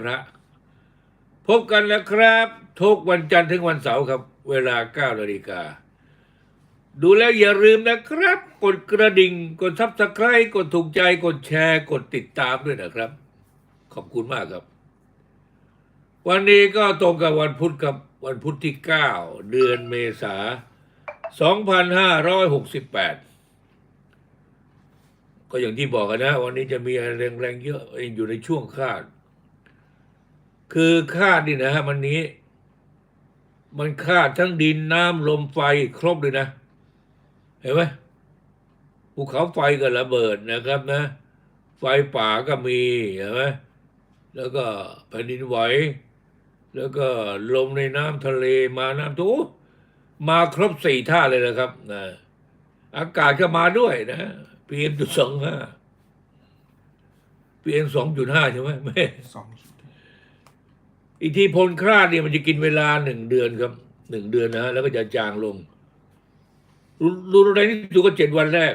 พระพบกันแล้วครับ ทุกวันจันทร์ถึงวันเสาร์ครับ เวลา9นาฬิกา ดูแล้วอย่าลืมนะครับ กดกระดิ่ง กดซับสไครต์กดถูกใจ กดแชร์ กดติดตามด้วยนะครับ ขอบคุณมากครับ วันนี้ก็ตรงกับวันพุธกับ วันพุธที่ 9 เดือนเมษา 2568ก็อย่างที่บอกกันนะ วันนี้จะมีอะไรแรงๆเยอะอยู่ในช่วงคาด คือคาดนี่นะฮะวันนี้ มันคาดทั้งดินน้ำลมไฟครบเลยนะ เห็นไหมภูเขาไฟก็ระเบิดนะครับนะ ไฟป่าก็มีเห็นไหมแล้วก็แผ่นดินไหว แล้วก็ลมในน้ำทะเลมาน้ำทุมาครบสี่ท่าเลยนะครับนะอากาศก็มาด้วยนะพีเอ็มจุดสองห้าพีเอ็มสองจุดห้าใช่ไหมไม่สอง อิทธิพลคราดเนี่ยมันจะกินเวลาหนึ่งเดือนครับหนึ่งเดือนนะฮะแล้วก็จะจางลงรุนแรงที่สุดก็เจ็ดวันแรก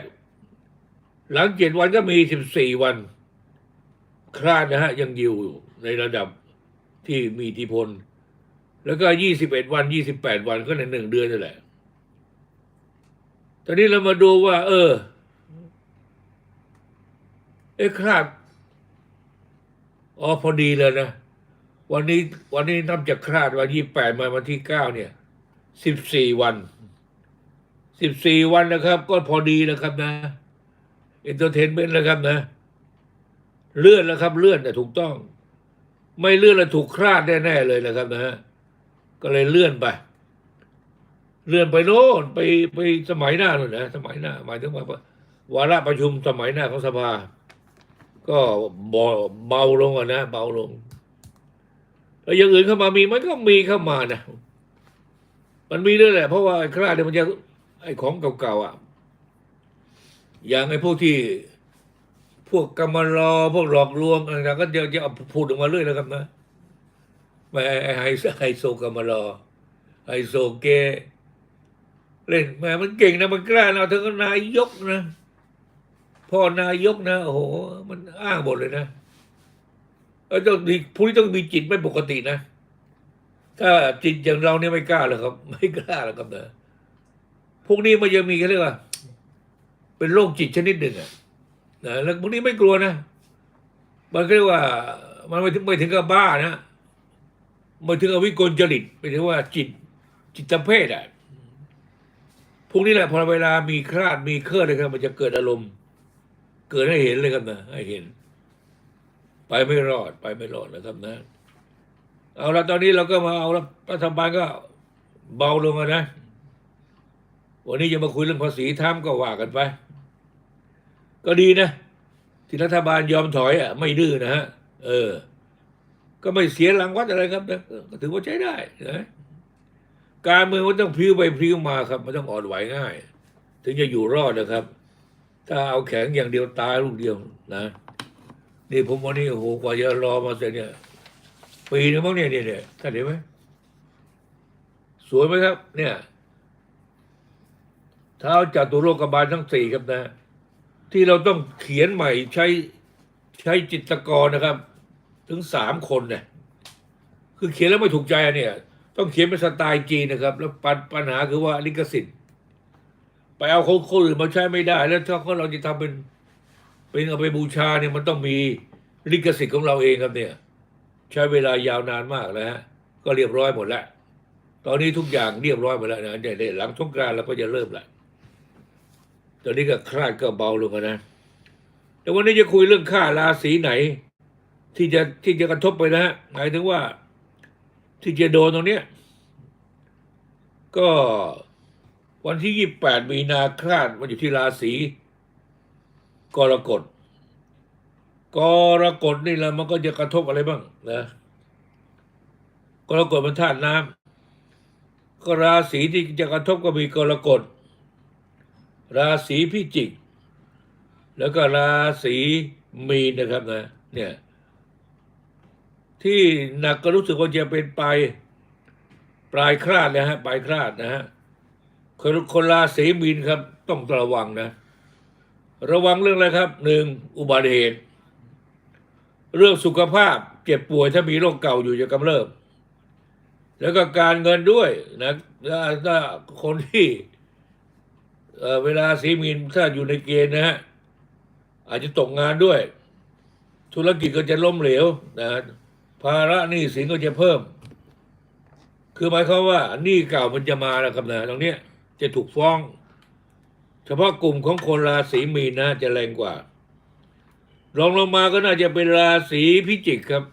หลังเจ็ดวันก็มีสิบสี่วัน คราดนะฮะ ยังอยู่ในระดับที่มีอิทธิพล แล้วก็ยี่สิบเอ็ดวันยี่สิบแปดวันก็ในหนึ่งเดือนนั่นแหละ ตอนนี้เรามาดูว่า เออเอ้คราดอ๋อพอดีเลยนะ วันนี้วันนี้นับจากคราดวันที่แปดมาวันที่เก้าเนี่ยสิบสี่วันสิบสี่วันนะครับ ก็พอดีนะครับนะเอนเตอร์เทนเมนต์นะครับนะ เลื่อนแล้วครับ เลื่อนแต่ถูกต้อง ไม่เลื่อนแล้วถูกคราดแน่ๆเลยนะครับนะก็เลยเลื่อนไป เลื่อนไปโน่นไปไปสมัยหน้าเลยนะสมัยหน้าหมายถึงว่าวาระประชุมสมัยหน้าของสภา ก็เบาเบาลงอะนะเบาลง แล้วอย่างอื่นเข้ามามีมันก็มีเข้ามานะมันมีด้วยแหละ เพราะว่าคราดเนี่ยมันจะไอ้ของเก่าๆอะ อย่างไอ้พวกที่ พวกกรรมรอพวกหลอกลวงอะไรต่างก็จะจะเอาพูดออกมาเรื่อยแล้วครับนะไม่ไอ้ไฮโซไฮโซกรรมรอไฮโซเกเล่นแม่มันเก่งนะมันกล้านะถึงนายกนะพ่อนายกนะโอ้โห มันอ้างหมดเลยนะ เออต้องมีผู้ที่ต้องมีจิตไม่ปกตินะ ถ้าจิตอย่างเราเนี่ยไม่กล้าหรอกครับ ไม่กล้าหรอกครับเนะพวกนี้มันยังมีเขาเรียกว่า เป็นโรคจิตชนิดหนึ่งอะนะแล้วพวกนี้ไม่กลัวนะมันก็เรียกว่า มันไม่ถึงไม่ถึงกับบ้านะไม่ถึงกับวิกลจริตไม่ถึงว่าจิตจิตเพศอะพวกนี้แหละพอเวลามีคลาดมีเครื่อนเลยครับมันจะเกิดอารมณ์ เกิดให้เห็นเลยครับนะให้เห็น ไปไม่รอด ไปไม่รอดนะครับนะ เอาละตอนนี้เราก็มาเอาละรัฐบาลก็เบาลงนะ วันนี้จะมาคุยเรื่องภาษีทำก็ว่ากันไป ก็ดีนะ ที่รัฐบาลยอมถอยอะ ไม่ดื้อนะฮะ เออ ก็ไม่เสียหลังวัดอะไรครับนะก็ถือว่าใช้ได้นะการเมืองมันต้องพลิ้วไปพลิ้วมาครับ มันต้องอ่อนไหวง่าย ถึงจะอยู่รอดนะครับ ถ้าเอาแข็งอย่างเดียวตายลูกเดียวนะ นี่ผมวันนี้โอ้โหกว่าจะรอมาเสร็จเนี่ยปีนึงมั้งเนี่ยเนี่ยเนี่ยท่านเห็นไหมสวยไหมครับ เนี่ยเท้าจัตุโลกบาลทั้งสี่ครับนะ ที่เราต้องเขียนใหม่ใช้ใช้จิตกรนะครับ ถึงสามคนเนี่ยคือเขียนแล้วไม่ถูกใจเนี่ย ต้องเขียนเป็นสไตล์จีนนะครับ แล้วปัญปัญหาคือว่าลิขสิทธิ์ไปเอาของคนอื่นมาใช้ไม่ได้ แล้วถ้าเราจะทำเป็น เป็นเอาไปบูชาเนี่ยมันต้องมีลิขสิทธิ์ของเราเองครับเนี่ย ใช้เวลายาวนานมากแล้วฮะก็เรียบร้อยหมดแล้ว ตอนนี้ทุกอย่างเรียบร้อยหมดแล้วนะเดี๋ยวหลังสงกรานต์เราก็จะเริ่มละตอนนี้ก็คลาดก็เบาลงแล้วนะแต่วันนี้จะคุยเรื่องค่าราศีไหน ที่จะที่จะกระทบไปนะฮะหมายถึงว่า ที่จะโดนตรงเนี้ยก็วันที่ยี่แปดมีนาคลาดมันอยู่ที่ราศี กรกฎกรกฎนี่แหละมันก็จะกระทบอะไรบ้างนะกรกฎมันธาตุน้ำก็ราศีที่จะกระทบก็มีกรกฎราศีพิจิก แล้วก็ราศีมีนนะครับนะเนี่ยที่หนักก็รู้สึกว่าจะเป็นปลายปลายคลาดนะฮะปลายคลาดนะฮะคนคนราศีมีนครับ ต้องระวังนะ ระวังเรื่องอะไรครับหนึ่งอุบัติเหตุ เรื่องสุขภาพเจ็บป่วยถ้ามีโรคเก่าอยู่จะกำเริบ แล้วก็การเงินด้วยนะถ้าถ้าคนที่เเวลาสีมีนถ้าอยู่ในเกณฑ์นะฮะอาจจะตกงานด้วย ธุรกิจก็จะล้มเหลวนะภาระหนี้สินก็จะเพิ่ม คือหมายความว่าหนี้เก่ามันจะมาแล้วครับนะตรงนี้จะถูกฟ้อง เฉพาะกลุ่มของคนราศีมีนนะจะแรงกว่า รองลงมาก็น่าจะเป็นราศีพิจิกครับ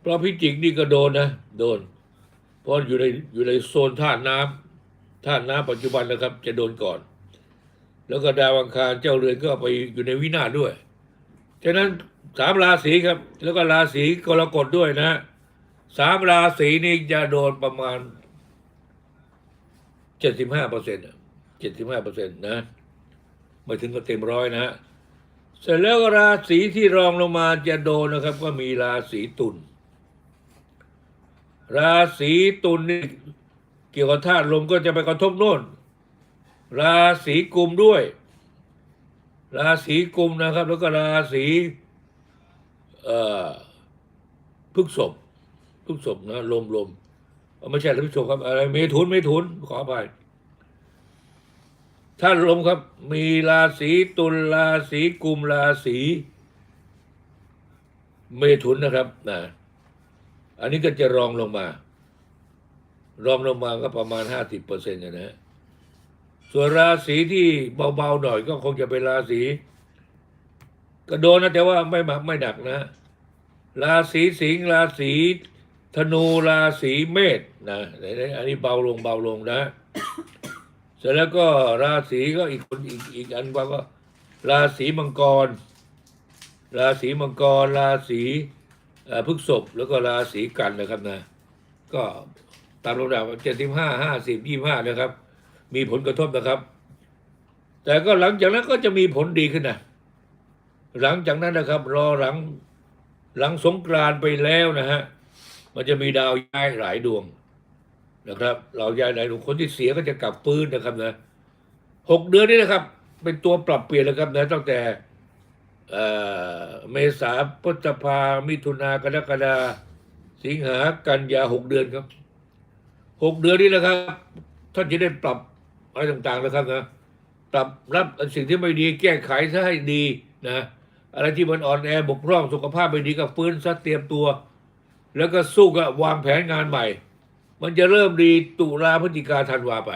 เพราะพิจิกนี่ก็โดนนะ โดน เพราะอยู่ในอยู่ในโซนธาตุน้ำธาตุน้ำปัจจุบันนะครับ จะโดนก่อน แล้วก็ดาวอังคารเจ้าเรือนก็ไปอยู่ในวินาศด้วยฉะนั้นสามราศีครับ แล้วก็ราศีกรกฎด้วยนะสามราศีนี้จะโดนประมาณเจ็ดสิบห้าเปอร์เซ็นต์ เจ็ดสิบห้าเปอร์เซ็นต์นะไม่ถึงกับเต็มร้อยนะฮะเสร็จแล้วราศีที่รองลงมาจะโดนนะครับ ก็มีราศีตุลราศีตุลนี่เกี่ยวกับธาตุลมก็จะไปกระทบโน่น ราศีกุมด้วย ราศีกุมนะครับ แล้วก็ราศีเอ่อพฤกษภพฤกษภนะลมลมไม่ใช่พฤกษภครับอะไรเมถุนเมถุนขออภัย ถ้าลมครับ มีราศีตุลราศีกุมราศีเมถุนนะครับนะอันนี้ก็จะรองลงมา รองลงมาก็ประมาณห้าสิบเปอร์เซ็นต์นะฮะส่วนราศีที่เบาๆหน่อยก็คงจะเป็นราศีก็โดนนะแต่ว่าไม่มากไม่หนักนะ ราศีสิงห์ราศีธนูราศีเมษนะอันนี้เบาลงเบาลงนะ เสร็จแล้วก็ราศีก็อีกคนอีกอีกอันว่าก็ ราศีมังกร ราศีมังกร ราศีพฤกษภแล้วก็ราศีกันนะครับนะ ก็ตามลำดับเจ็ดสิบห้าห้าสิบยี่ห้านะครับ มีผลกระทบนะครับ แต่ก็หลังจากนั้นก็จะมีผลดีขึ้นนะหลังจากนั้นนะครับ รอหลังหลังสงกรานไปแล้วนะฮะมันจะมีดาวย้ายหลายดวง นะครับ เราย้ายหลายดวงคนที่เสียก็จะกลับฟื้นนะครับนะหกเดือนนี้นะครับ เป็นตัวปรับเปลี่ยนนะครับนะตั้งแต่เอ่อเมษาพฤษภามิถุนากรกฎาสิงหากันยาหกเดือนครับหกเดือนนี้นะครับ ท่านจะได้ปรับอะไรต่างๆนะครับนะปรับรับสิ่งที่ไม่ดีแก้ไขซะให้ดีนะอะไรที่มันอ่อนแอบกพร่องสุขภาพไม่ดีก็ฟื้นซะเตรียมตัว แล้วก็สู้กับวางแผนงานใหม่ มันจะเริ่มดีตุลาพฤศจิกาธันวาไป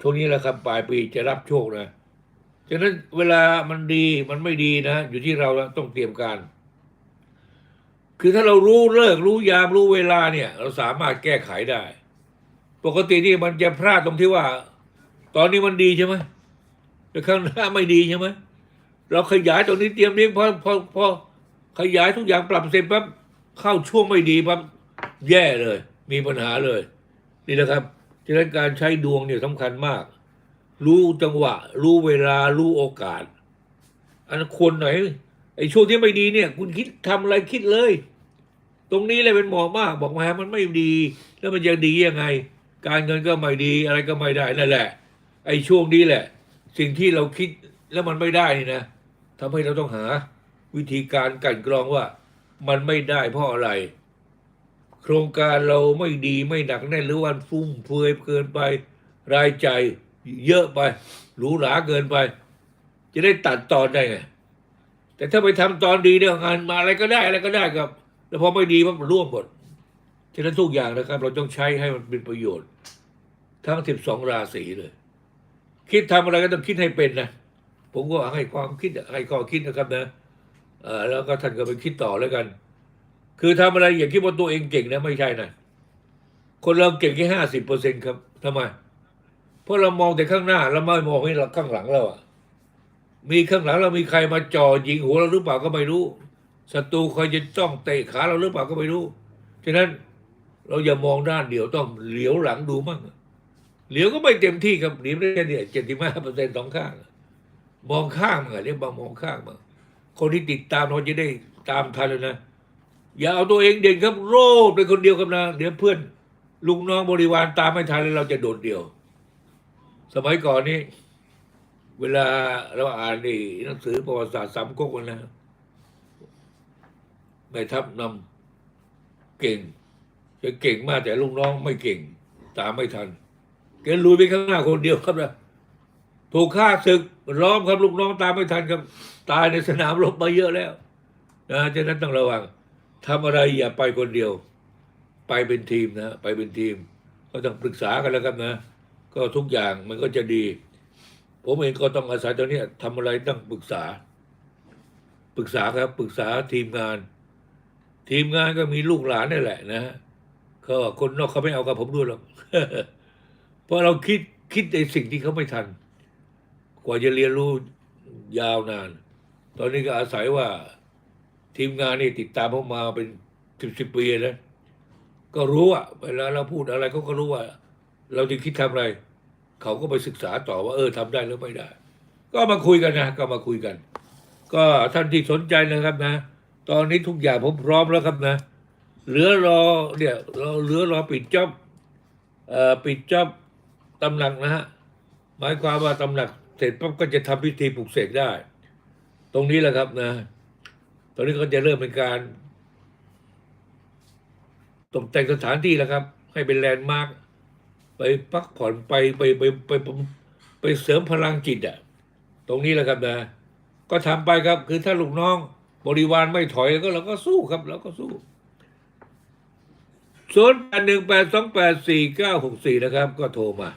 ช่วงนี้แหละครับปลายปีจะรับโชคนะฉะนั้นเวลามันดีมันไม่ดีนะ อยู่ที่เราแล้วต้องเตรียมการ คือถ้าเรารู้เลิกรู้ยามรู้เวลาเนี่ย เราสามารถแก้ไขได้ ปกตินี่มันจะพลาดตรงที่ว่า ตอนนี้มันดีใช่ไหมแต่ข้างหน้าไม่ดีใช่ไหมเราขยายตรงนี้เตรียมนี้พอพอพอขยายทุกอย่างปรับเสร็จปั๊บเข้าช่วงไม่ดีปั๊บ แย่เลย มีปัญหาเลย นี่นะครับฉะนั้นการใช้ดวงเนี่ยสำคัญมาก รู้จังหวะ รู้เวลารู้โอกาส อันควรหน่อยไอ้ช่วงที่ไม่ดีเนี่ย คุณคิดทำอะไรคิดเลย ตรงนี้เลยเป็นหมาะมาก บอกมามันไม่ดี แล้วมันจะดียังไง การเงินก็ไม่ดีอะไรก็ไม่ได้นั่นแหละ ไอ้ช่วงนี้แหละ สิ่งที่เราคิดแล้วมันไม่ได้นี่นะทำให้เราต้องหา วิธีการกันกรองว่า มันไม่ได้เพราะอะไร โครงการเราไม่ดีไม่หนักแน่นหรือวันฟุ่มเฟือยเกินไป รายจ่ายเยอะไปหรูหราเกินไป จะได้ตัดตอนได้ไงแต่ถ้าไปทำตอนดีเนี่ยงานมาอะไรก็ได้อะไรก็ได้ครับ แล้วพอไม่ดีมันร่วมหมดฉะนั้นทุกอย่างนะครับ เราต้องใช้ให้มันเป็นประโยชน์ ทั้งสิบสองราศีเลย คิดทำอะไรก็ต้องคิดให้เป็นนะผมก็ให้ความคิดให้ข้อคิดนะครับนะเออแล้วก็ท่านก็ไปคิดต่อแล้วกัน คือทำอะไรอย่าคิดว่าตัวเองเก่งนะไม่ใช่นะคนเราเก่งแค่ห้าสิบเปอร์เซ็นครับทำไม เพราะเรามองแต่ข้างหน้าเราไม่มองให้เราข้างหลังเราอะมีข้างหลังเรามีใครมาจ่อยิงหัวเราหรือเปล่าก็ไม่รู้ศัตรูคอยจะจ้องเตะขาเราหรือเปล่าก็ไม่รู้ฉะนั้นเราอย่ามองด้านเดียวต้องเหลียวหลังดูมั่งเหลียวก็ไม่เต็มที่ครับหลียวได้เนี่ยเจ็ดสิบห้าเปอร์เซ็นต์สองข้างมองข้างมาเรียกว่ามองข้างมาคนที่ติดตามเราจะได้ตามทันเลยนะ อย่าเอาตัวเองเด่นครับโรดเป็นคนเดียวครับนะเดี๋ยวเพื่อนลุงน้องบริวารตามไม่ทันเลยเราจะโดดเดี่ยว สมัยก่อนนี่เวลาเราอ่านนี่หนังสือประวัติศาสตร์สามก๊กนะแม่ทัพนำเก่ง จะเก่งมากแต่ลูกน้องไม่เก่ง ตามไม่ทันแกลุยไปข้างหน้าคนเดียวครับนะถูกฆ่าศึกล้อมครับลูกน้องตามไม่ทันครับ ตายในสนามรบมาเยอะแล้วนะฉะนั้นต้องระวัง ทำอะไรอย่าไปคนเดียว ไปเป็นทีมนะไปเป็นทีม ก็ต้องปรึกษากันแล้วครับนะ ก็ทุกอย่างมันก็จะดี ผมเองก็ต้องอาศัยตอนนี้ทำอะไรต้องปรึกษา ปรึกษาครับปรึกษาทีมงาน ทีมงานก็มีลูกหลานนี่แหละนะฮะก็คนนอกเขาไม่เอากับผมด้วยหรอกเพราะเราคิดคิดในสิ่งที่เขาไม่ทัน กว่าจะเรียนรู้ยาวนาน ตอนนี้ก็อาศัยว่า ทีมงานนี่ติดตามผมมาเป็นสิบสิบปีแล้วก็รู้อะเวลาเราพูดอะไรเขาก็รู้ว่า เราจะคิดทำอะไร เขาก็ไปศึกษาต่อว่า เออทำได้หรือไม่ได้ ก็มาคุยกันนะ ก็มาคุยกัน ก็ท่านที่สนใจนะครับนะ ตอนนี้ทุกอย่างผมพร้อมแล้วครับนะ เหลือรอเนี่ยเราเหลือรอปิดจ็อบเอ่อปิดจ็อบตำหนักนะฮะหมายความว่าตำหนักเสร็จปั๊บก็จะทำพิธีปลุกเสกได้ ตรงนี้แหละครับนะ อนนี้ก็จะเริ่มเป็นการ ตกแต่งสถานที่แล้วครับ ให้เป็นแลนด์มาร์คไปพักผ่อนไปไปไปไปไปไปเสริมพลังจิตอะ ตรงนี้แหละครับนะ ก็ทำไปครับ คือถ้าลูกน้อง บริวารไม่ถอยก็เราก็สู้ครับเราก็สู้ศูนย์แปดหนึ่งแปดสองแปดสี่เก้าหกสี่นะครับ ก็โทรมา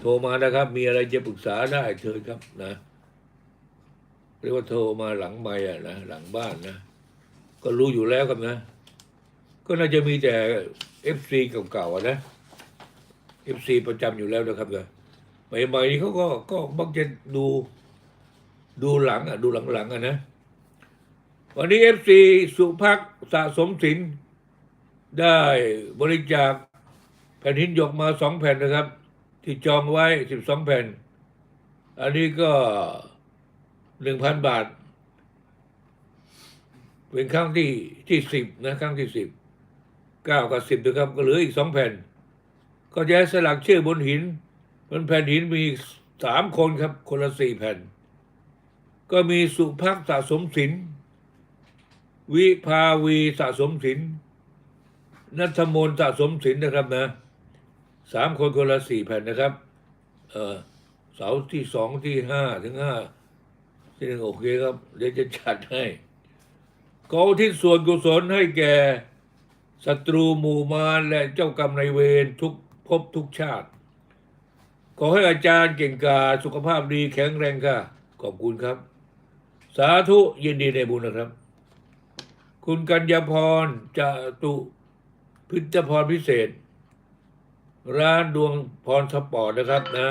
โทรมานะครับ มีอะไรจะปรึกษาได้เชิญครับนะ เรียกว่าโทรมาหลังไม่อะนะหลังบ้านนะ ก็รู้อยู่แล้วครับนะ ก็น่าจะมีแต่เอฟซีเก่าๆนะเอฟซีประจำอยู่แล้วนะครับนะใหม่ๆนี่เขาก็ก็มักจะดูดูหลังอะดูหลังๆอะนะ วันนี้เอฟซีสุพักสะสมสินได้บริจาคแผ่นหินหยกมาสองแผ่นนะครับ ที่จองไว้สิบสองแผ่น อันนี้ก็ หนึ่งพันบาท เป็นครั้งที่ที่สิบนะครั้งที่สิบเก้ากับสิบนะครับก็เหลืออีกสองแผ่น ก็จะให้สลักชื่อบนหินบนแผ่นหินมีสามคนครับ คนละสี่แผ่น ก็มีสุภักสะสมศิลป์วิภาวีสะสมศิลป์นัทมนสะสมศิลป์นะครับนะสามคนคนละสี่แผ่นนะครับ เออเสาที่สองที่ห้าถึงห้า ที่หนึ่งโอเคครับ เดี๋ยวจะจัดให้ขอที่ส่วนกุศลให้แก่ศัตรูหมู่มารและเจ้ากรรมนายเวรทุกภพทุกชาติ ขอให้อาจารย์เก่งกาสุขภาพดีแข็งแรงค่ะ ขอบคุณครับ สาธุยินดีในบุญนะครับ คุณกัญญาพรจะตุพิจพรพิเศษ ร้านดวงพรสปอร์ตนะครับนะ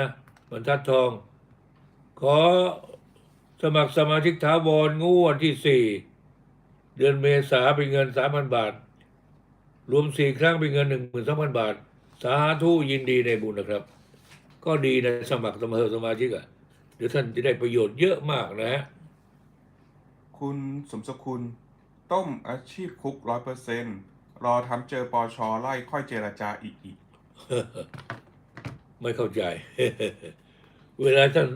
บรรทัดทอง ขอ สมัครสมาชิกถาวรงวดที่สี่เดือนเมษาเป็นเงินสามพันบาท รวมสี่ครั้งเป็นเงินหนึ่งหมื่นสามพันบาท สาธุยินดีในบุญนะครับ ก็ดีนะสมัครสมาชิกสมาชิกอะเดี๋ยวท่านจะได้ประโยชน์เยอะมากนะฮะคุณสมสกุลต้มอาชีพคุกร้อยเปอร์เซนรอทำเจอปอชอไล่ค่อยเจรจาอีกอีก ไม่เข้าใจ เวลาท่าน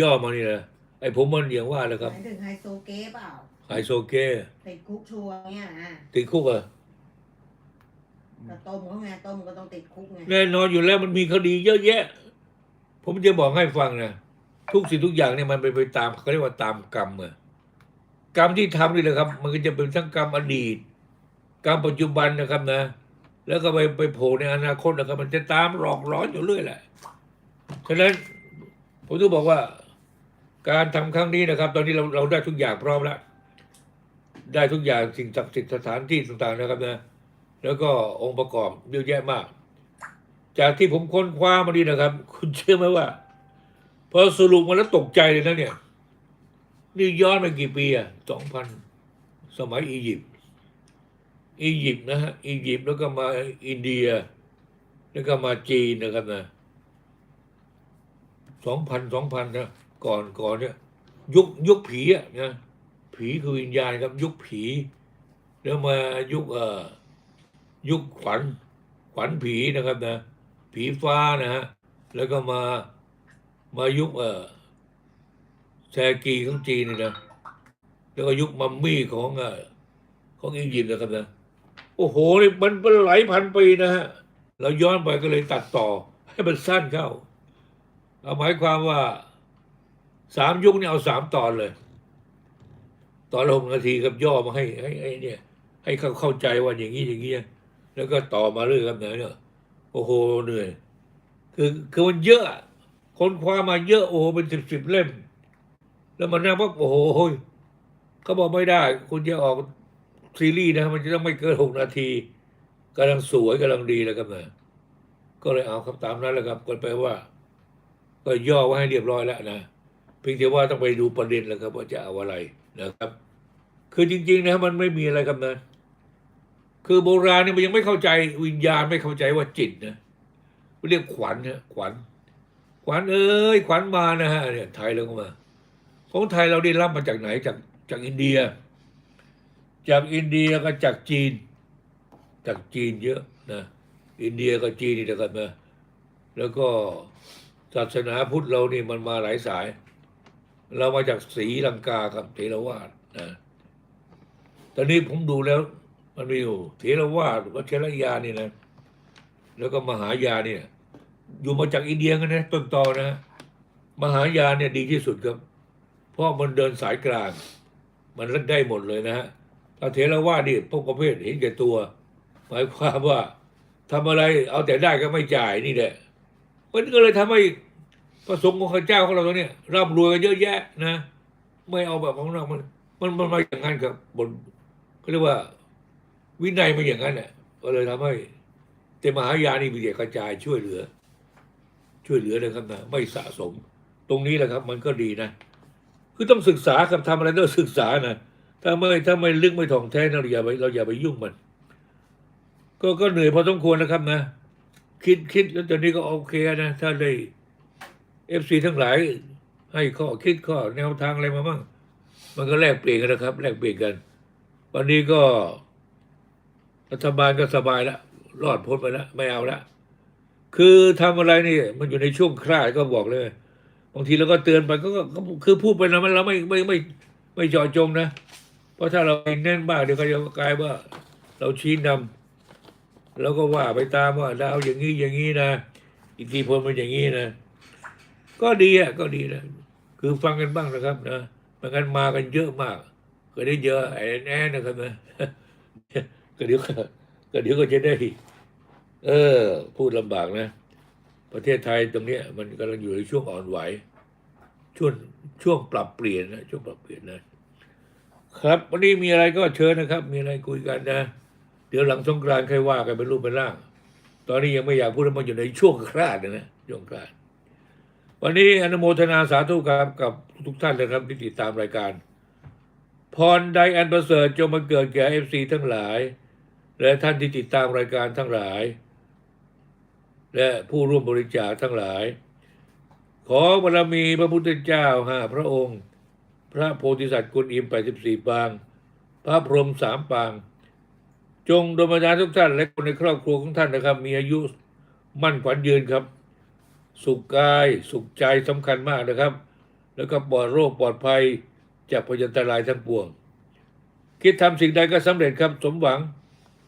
ย่อๆมานี่นะ ไอ้ผมมันอย่างว่าแหละครับหมายถึงไฮโซเก้เปล่าไฮโซเกติดคุกชัวร์เนี่ยนะติดคุกเหรอะก็ต้มเขาไงต้มก็ต้องติดคุกไงแน่นอนอยู่แล้วมันมีคดีเยอะแยะ ผมจะบอกให้ฟังนะทุกสิ่งทุกอย่างเนี่ยมันเป็นไปตามเขาเรียกว่าตามกรรมอะกรรมที่ทำนี่แหละครับ มันก็จะเป็นทั้งกรรมอดีต กรรมปัจจุบันนะครับนะ แล้วก็ไปไปโผล่ในอนาคตนะครับ มันจะตามหลอกหลอนอยู่เรื่อยแหละฉะนั้นผมต้องบอกว่า การทำครั้งนี้นะครับ ตอนนี้เราเราได้ทุกอย่างพร้อมแล้วได้ทุกอย่างสิ่งศักดิ์สิทธิ์สถานที่ต่างๆนะครับนะแล้วก็องค์ประกอบเยอะแยะมาก จากที่ผมค้นคว้ามาดีนะครับ คุณเชื่อไหมว่าพอสรุปมาแล้วตกใจเลยนะเนี่ย นี่ย้อนไปกี่ปีอะสองพันสมัยอียิปต์อียิปต์นะฮะอียิปต์แล้วก็มาอินเดีย แล้วก็มาจีนนะครับนะสองพันสองพันนะ ก่อนก่อนเนี่ยยุคยุคผีอะนะผีคือวิญญาณครับ ยุคผี แล้วมายุคเอ่อยุคขวัญขวัญผีนะครับนะผีฟ้านะฮะแล้วก็มามายุคเอ่อแซกีของจีนนี่นะแล้วก็ยุคมัมมี่ของเอ่อของอียิปต์นะครับนะโอ้โหนี่มันเป็นหลายพันปีนะฮะเราย้อนไปก็เลยตัดต่อให้มันสั้นเข้าเอาหมายความว่า สามยุคนี่เอาสามตอนเลย ตอนละหกนาทีครับย่อมาให้ให้ให้เนี่ย ให้เขาเข้าใจว่าอย่างนี้อย่างนี้แล้วก็ต่อมาเรื่อยครับเนี่ย โอ้โหเหนื่อย คือคือมันเยอะ คนคว้ามาเยอะโอ้โหเป็นสิบสิบเล่ม แล้วมันนั่งว่าโอ้โหเขาบอกไม่ได้ คุณจะออกซีรีส์นะ มันจะต้องไม่เกินหกนาทีกำลังสวยกำลังดีแล้วครับนะก็เลยเอาครับตามนั้นแหละครับก็แปลว่า ก็ย่อไว้ให้เรียบร้อยแล้วนะ เพียงแต่ว่าต้องไปดูประเด็นแล้วครับว่าจะเอาอะไรนะครับ คือจริงๆนะมันไม่มีอะไรครับนะคือโบราณเนี่ยมันยังไม่เข้าใจวิญญาณไม่เข้าใจว่าจิตนะเรียกขวัญนะขวัญ ขวัญเอ้ยขวัญมานะฮะเนี่ยไทยเราก็มาของไทยเราได้รับมาจากไหนจากจากอินเดีย จากอินเดียก็จากจีน จากจีนเยอะนะอินเดียกับจีนนี่เดียวกันมาแล้วก็ศาสนาพุทธเรานี่มันมาหลายสาย เรามาจากศรีลังกากับเทรวาสนะตอนนี้ผมดูแล้ว มันมีอยู่เทรวาสวัชรยานี่นะ แล้วก็มหายาเนี่ย อยู่มาจากอินเดียกันนะต้นตอนะ มหายาเนี่ยดีที่สุดครับ เพราะมันเดินสายกลาง มันรัดได้หมดเลยนะฮะถ้าเทรวาสนี่พวกประเภทเห็นแก่ตัว หมายความว่าทำอะไรเอาแต่ได้ก็ไม่จ่ายนี่แหละมันก็เลยทำให้ พระสงฆ์ของข้าเจ้าของเราตัวเนี้ยร่ำรวยกันเยอะแยะนะ ไม่เอาแบบของเรา มัน มันมันมาอย่างนั้นครับบนเขาเรียกว่า วินัยมันอย่างนั้นแหละก็เลยทำให้ แต่มหายานี่มีแต่กระจายช่วยเหลือ ช่วยเหลือเลยครับนะไม่สะสม ตรงนี้แหละครับ มันก็ดีนะคือต้องศึกษาครับทำอะไรต้องศึกษานะถ้าไม่ถ้าไม่ลึกไม่ถ่องแท้เราอย่าไปเราอย่าไปยุ่งมัน ก็ก็เหนื่อยพอสมควรนะครับนะ คิดคิดแล้วตอนนี้ก็โอเคนะ ถ้าได้ เอฟซีทั้งหลาย ให้ข้อคิดข้อแนวทางอะไรมาบ้างมันก็แลกเปลี่ยนกันนะครับ แลกเปลี่ยนกัน วันนี้ก็รัฐบาลก็สบายแล้วรอดพ้นไปแล้วไม่เอาละคือทำอะไรนี่มันอยู่ในช่วงคลาดก็บอกเลยบางทีเราก็เตือนไปก็ก็คือพูดไปนะมันเราไม่ไม่ไม่ไม่เจาะจงนะ เพราะถ้าเราเน้นมากเดี๋ยวก็จะกลายว่า เราชี้นำแล้วก็ว่าไปตามว่าดาวอย่างนี้อย่างนี้นะ อิทธิพลมันอย่างนี้นะ ก็ดีอะก็ดีนะคือฟังกันบ้างนะครับนะมันกันมากันเยอะมาก ก็ได้เยอะไอ้แน่นะครับนะก็เดี๋ยวก็ก็เดี๋ยวก็จะได้ เออ พูดลำบากนะ ประเทศไทยตรงเนี้ย มันกำลังอยู่ในช่วงอ่อนไหวช่วงช่วงปรับเปลี่ยนนะช่วงปรับเปลี่ยนนะครับวันนี้มีอะไรก็เชิญนะครับ มีอะไรคุยกันนะ เดี๋ยวหลังสงกรานต์ใครว่ากันเป็นรูปเป็นร่าง ตอนนี้ยังไม่อยากพูดว่ามันอยู่ในช่วงคลาดนะช่วงคลาด วันนี้อนุโมทนาสาธุครับกับทุกท่านนะครับที่ติดตามรายการ พรใดอันประเสริฐจงมาเกิดแก่เอฟซีทั้งหลาย และท่านที่ติดตามรายการทั้งหลาย และผู้ร่วมบริจาคทั้งหลาย ขอบารมีพระพุทธเจ้าห้าพระองค์ พระโพธิสัตว์กุลอิมแปดสิบสี่ปาง พระพรหมสามปาง จงดลบันดาลทุกท่านและคนในครอบครัวของท่านนะครับ มีอายุมั่นขวัญยืนครับ สุขกายสุขใจสำคัญมากนะครับ แล้วก็ปลอดโรคปลอดภัยจากพยันตรายทั้งปวง คิดทำสิ่งใดก็สำเร็จครับสมหวัง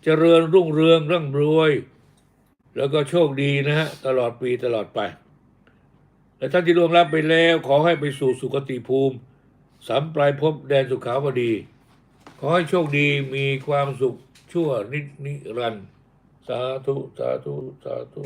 เจริญรุ่งเรืองร่ำรวย แล้วก็โชคดีนะฮะตลอดปีตลอดไป และท่านที่ล่วงลับไปแล้วขอให้ไปสู่สุคติภูมิสามปลายภพแดนสุขาวดี ขอให้โชคดีมีความสุขชั่วนิดนิรันดร์สาธุ สาธุ สาธุ